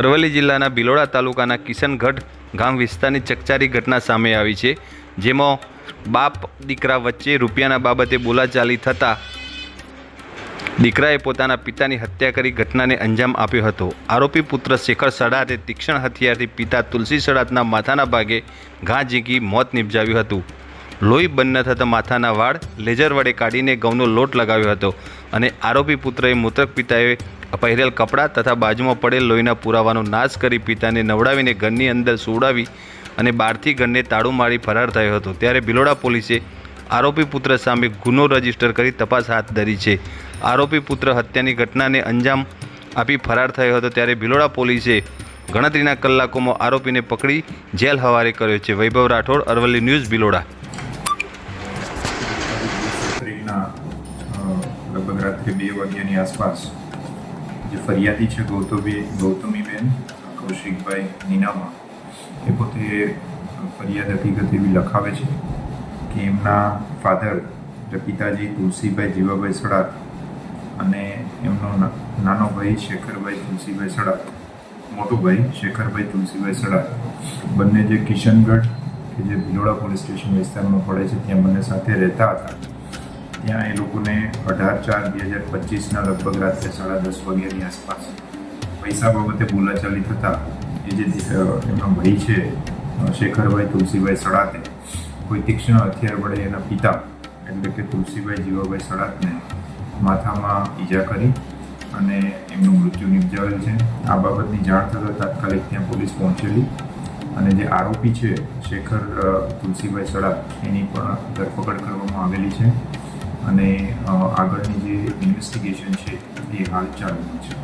અરવલ્લી જિલ્લાના બિલોડા તાલુકાના કિશનગઢ ગામ વિસ્તારની ચકચારી ઘટના સામે આવી છે, જેમાં બાપ દીકરા વચ્ચે રૂપિયાના બાબતે બોલાચાલી થતાં દીકરાએ પોતાના પિતાની હત્યા કરી ઘટનાને અંજામ આપ્યો હતો. આરોપી પુત્ર શેખર સડાતે તીક્ષ્ણ હથિયારથી પિતા તુલસી સડાતના માથાના ભાગે ઘા ઝીંકી મોત નિપજાવ્યું હતું. લોહી બંધ થતા માથાના વાળ લેઝર વડે કાઢીને ઘઉંનો લોટ લગાવ્યો હતો અને આરોપી પુત્રએ મૃતક પિતાએ પહેરેલ કપડાં તથા બાજુમાં પડેલ લોહીના પુરાવાનો નાશ કરી પિતાને નવડાવીને ઘરની અંદર સુવડાવી અને બહારથી ઘરને તાળું મારી ફરાર થયો હતો. ત્યારે ભિલોડા પોલીસે આરોપી પુત્ર સામે ગુનો રજિસ્ટર કરી તપાસ હાથ ધરી છે. આરોપી પુત્ર હત્યાની ઘટનાને અંજામ આપી ફરાર થયો હતો. ત્યારે ભિલોડા પોલીસે ગણતરીના કલાકોમાં આરોપીને પકડી જેલ હવારે કર્યો છે. વૈભવ રાઠોડ, અરવલ્લી ન્યૂઝ, ભિલોડા. રાત્રે બે વાગ્યાની આસપાસ જે ફરિયાદી છે ગૌતમી, ગૌતમીબેન, કૌશિકભાઈ નીનામા, એ પોતે ફરિયાદ હકીકત એવી લખાવે છે કે એમના ફાધર એટલે પિતાજી તુલસીભાઈ જીવાભાઈ સડાત અને એમનો નાનો ભાઈ શેખરભાઈ તુલસીભાઈ સડાત મોટો ભાઈ શેખરભાઈ તુલસીભાઈ સડાત બંને જે કિશનગઢ કે જે ભિલોડા પોલીસ સ્ટેશન વિસ્તારમાં પડે છે, ત્યાં બંને સાથે રહેતા હતા. ત્યાં એ લોકોને અઢાર ચાર બે હજાર પચીસના લગભગ રાત્રે સાડા દસ વાગ્યાની આસપાસ પૈસા બાબતે બોલાચાલી થતાં એ જે એમનો ભાઈ છે શેખરભાઈ તુલસીભાઈ સડાતે, કોઈ તીક્ષ્ણ હથિયાર વડે એના પિતા એટલે કે તુલસીભાઈ જીવાભાઈ સડાતને માથામાં ઈજા કરી અને એમનું મૃત્યુ નિપજાવેલ છે. આ બાબતની જાણ થતાં તાત્કાલિક ત્યાં પોલીસ પહોંચેલી અને જે આરોપી છે, શેખર તુલસીભાઈ સડા એની પણ ધરપકડ કરવામાં આવેલી છે. અને આગળની જે ઇન્વેસ્ટિગેશન છે એ હાલ ચાલુ છે.